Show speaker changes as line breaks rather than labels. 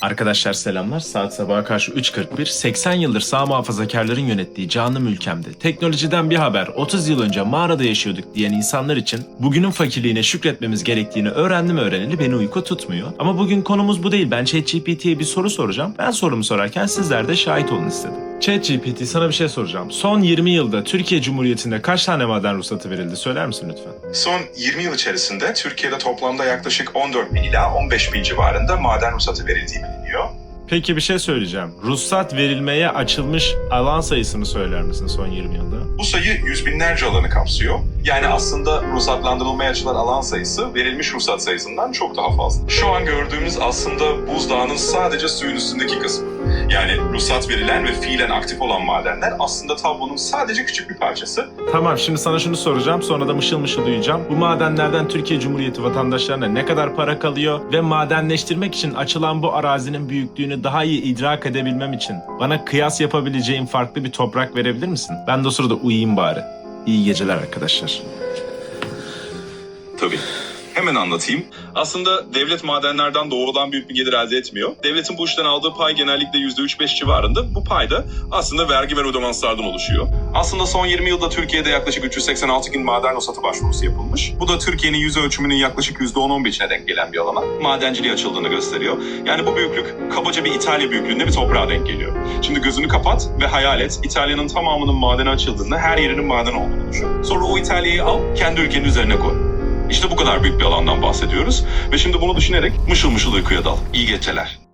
Arkadaşlar selamlar. Saat sabaha karşı 3.41. 80 yıldır sağ muhafazakarların yönettiği canım ülkemde teknolojiden bir haber 30 yıl önce mağarada yaşıyorduk diyen insanlar için bugünün fakirliğine şükretmemiz gerektiğini öğrendim öğreneli beni uyku tutmuyor. Ama bugün konumuz bu değil. Ben ChatGPT'ye bir soru soracağım. Ben sorumu sorarken sizler de şahit olun istedim. ChatGPT sana bir şey soracağım. Son 20 yılda Türkiye Cumhuriyeti'nde kaç tane maden ruhsatı verildi söyler misin lütfen?
Son 20 yıl içerisinde Türkiye'de toplamda yaklaşık 14 bin ila 15 bin civarında maden ruhsatı verildiği biliniyor.
Peki bir şey söyleyeceğim. Ruhsat verilmeye açılmış alan sayısını söyler misin son 20 yılda?
Bu sayı yüz binlerce alanı kapsıyor. Yani aslında ruhsatlandırılmaya açılan alan sayısı verilmiş ruhsat sayısından çok daha fazla. Şu an gördüğümüz aslında buzdağının sadece suyun üstündeki kısmı. Yani ruhsat verilen ve fiilen aktif olan madenler aslında tablonun sadece küçük bir parçası.
Tamam şimdi sana şunu soracağım sonra da mışıl mışıl uyuyacağım. Bu madenlerden Türkiye Cumhuriyeti vatandaşlarına ne kadar para kalıyor ve madenleştirmek için açılan bu arazinin büyüklüğünü daha iyi idrak edebilmem için bana kıyas yapabileceğim farklı bir toprak verebilir misin? Ben de o sırada uyuyayım bari. İyi geceler arkadaşlar.
Tabii. Hemen anlatayım. Aslında devlet madenlerden doğrudan büyük bir gelir elde etmiyor. Devletin bu işten aldığı pay genellikle %3-5 civarında. Bu pay da aslında vergi ve ödemanslardan oluşuyor. Aslında son 20 yılda Türkiye'de yaklaşık 386 bin maden ruhsatı başvurusu yapılmış. Bu da Türkiye'nin yüz ölçümünün yaklaşık %10-15'ine denk gelen bir alana madenciliğe açıldığını gösteriyor. Yani bu büyüklük kabaca bir İtalya büyüklüğünde bir toprağa denk geliyor. Şimdi gözünü kapat ve hayal et. İtalya'nın tamamının madene açıldığında her yerinin maden olduğunu düşün. Sonra o İtalya'yı al kendi ülkenin üzerine koy. İşte bu kadar büyük bir alandan bahsediyoruz. Ve şimdi bunu düşünerek mışıl mışıl uykuya dal. İyi geceler.